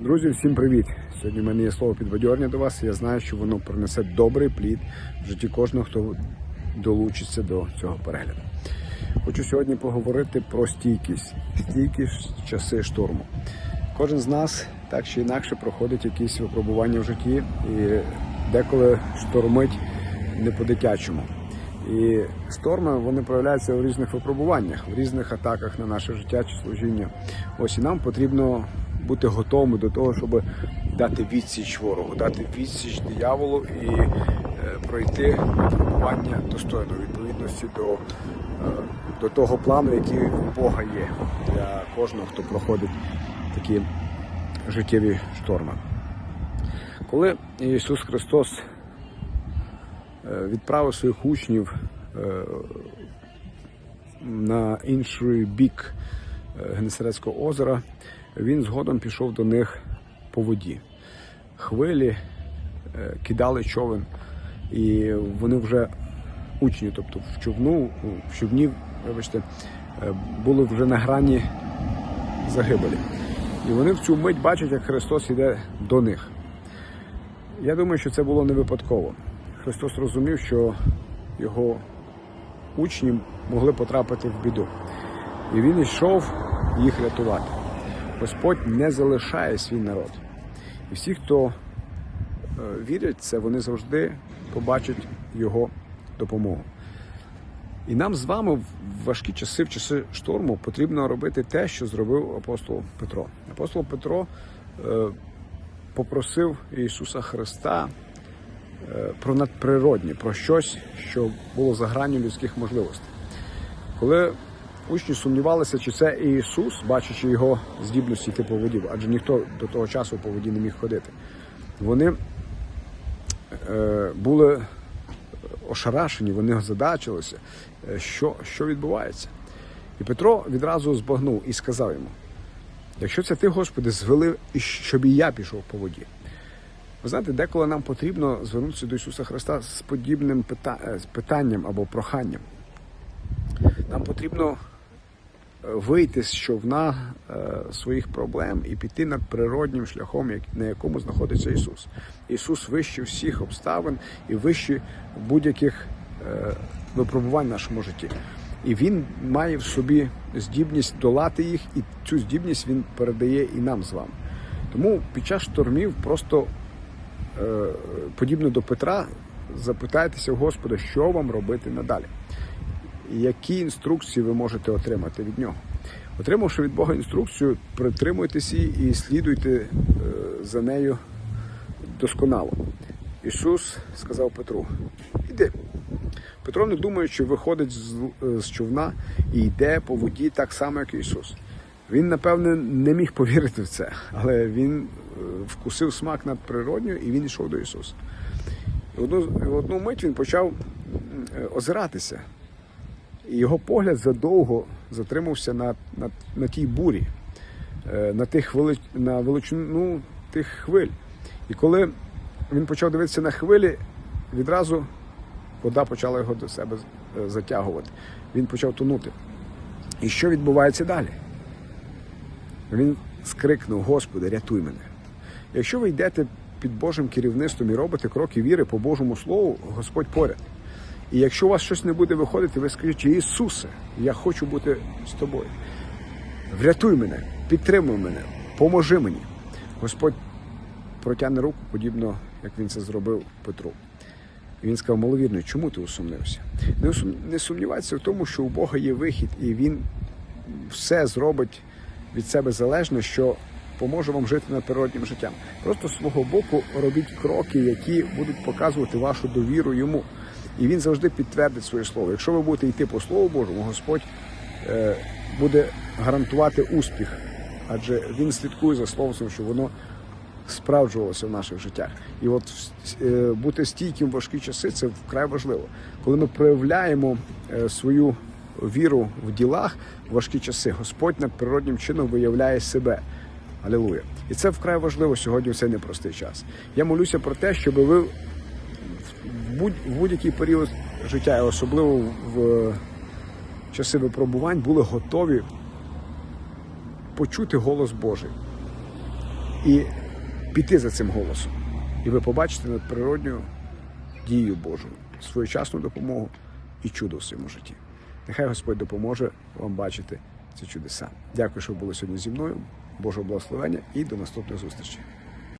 Друзі, всім привіт! Сьогодні в мене є слово підбадьорення до вас. Я знаю, що воно принесе добрий плід в житті кожного, хто долучиться до цього перегляду. Хочу сьогодні поговорити про стійкість, стійкість в часи шторму. Кожен з нас так чи інакше проходить якісь випробування в житті, і деколи штормить не по-дитячому. І шторми вони проявляються у різних випробуваннях, в різних атаках на наше життя чи служіння. Ось і нам потрібно бути готовими до того, щоб дати відсіч ворогу, дати відсіч дияволу і е, пройти випробування достойно відповідності до, е, до того плану, який у Бога є для кожного, хто проходить такі життєві шторми. Коли Ісус Христос е, відправив своїх учнів на інший бік Генесарецького озера, він згодом пішов до них по воді. Хвилі е, кидали човен, і вони вже учні, тобто в човну, в човні, вибачте, е, були вже на грані загибелі. І вони в цю мить бачать, як Христос йде до них. Я думаю, що це було не випадково. Христос розумів, що його учні могли потрапити в біду. І він йшов їх рятувати. Господь не залишає свій народ. І всі, хто е, вірять в це, вони завжди побачать його допомогу. І нам з вами в важкі часи, в часи шторму, потрібно робити те, що зробив апостол Петро. Апостол Петро е, попросив Ісуса Христа е, про надприроднє, про щось, що було за гранню людських можливостей. Коли учні сумнівалися, чи це Ісус, бачачи його здібності йти по воді, адже ніхто до того часу по воді не міг ходити, вони е, були ошарашені, вони озадачилися, е, що, що відбувається. І Петро відразу збагнув і сказав йому: якщо це ти, Господи, звели, і щоб і я пішов по воді. Ви знаєте, деколи нам потрібно звернутися до Ісуса Христа з подібним е, питанням або проханням. Нам потрібно вийти з човна е, своїх проблем і піти над природнім шляхом, на якому знаходиться Ісус. Ісус вище всіх обставин і вище будь-яких е, випробувань в нашому житті. І Він має в собі здібність долати їх, і цю здібність Він передає і нам з вами. Тому під час штормів просто е, подібно до Петра, запитайтеся у Господа, що вам робити надалі. Які інструкції ви можете отримати від нього. Отримавши від Бога інструкцію, притримуйтесь її і слідуйте е, за нею досконало. Ісус сказав Петру: Іди. Петро, не думаючи, виходить з, е, з човна і йде по воді так само, як Ісус. Він, напевне, не міг повірити в це, але він е, вкусив смак над природньою і він йшов до Ісуса. В одну, в одну мить він почав озиратися. І його погляд задовго затримався на, на, на тій бурі, е, на, тих вели, на величину тих хвиль. І коли він почав дивитися на хвилі, відразу вода почала його до себе е, затягувати. Він почав тонути. І що відбувається далі? Він скрикнув: Господи, рятуй мене. Якщо ви йдете під Божим керівництвом і робите кроки віри по Божому Слову, Господь поряд. І якщо у вас щось не буде виходити, ви скажіть, Ісусе, я хочу бути з тобою. Врятуй мене, підтримуй мене, поможи мені. Господь протягне руку, подібно, як він це зробив Петру. Він сказав, маловірний, чому ти усумнився? Не, сумнівайся в тому, що у Бога є вихід, і Він все зробить від себе залежне, що поможе вам жити над природнім життям. Просто з свого боку робіть кроки, які будуть показувати вашу довіру йому. І він завжди підтвердить своє слово. Якщо ви будете йти по Слову Божому, Господь е, буде гарантувати успіх, адже він слідкує за словом, щоб воно справджувалося в наших життях. І от е, бути стійким в важкі часи це вкрай важливо. Коли ми проявляємо е, свою віру в ділах в важкі часи, Господь над природнім чином виявляє себе. Алілуя. І це вкрай важливо сьогодні в цей непростий час. Я молюся про те, щоб ви в будь- в будь-який період життя, і особливо в часи випробувань, були готові почути голос Божий і піти за цим голосом. І ви побачите надприродню дію Божу, своєчасну допомогу і чудо в своєму житті. Нехай Господь допоможе вам бачити ці чудеса. Дякую, що ви були сьогодні зі мною. Божого благословення і до наступних зустрічей.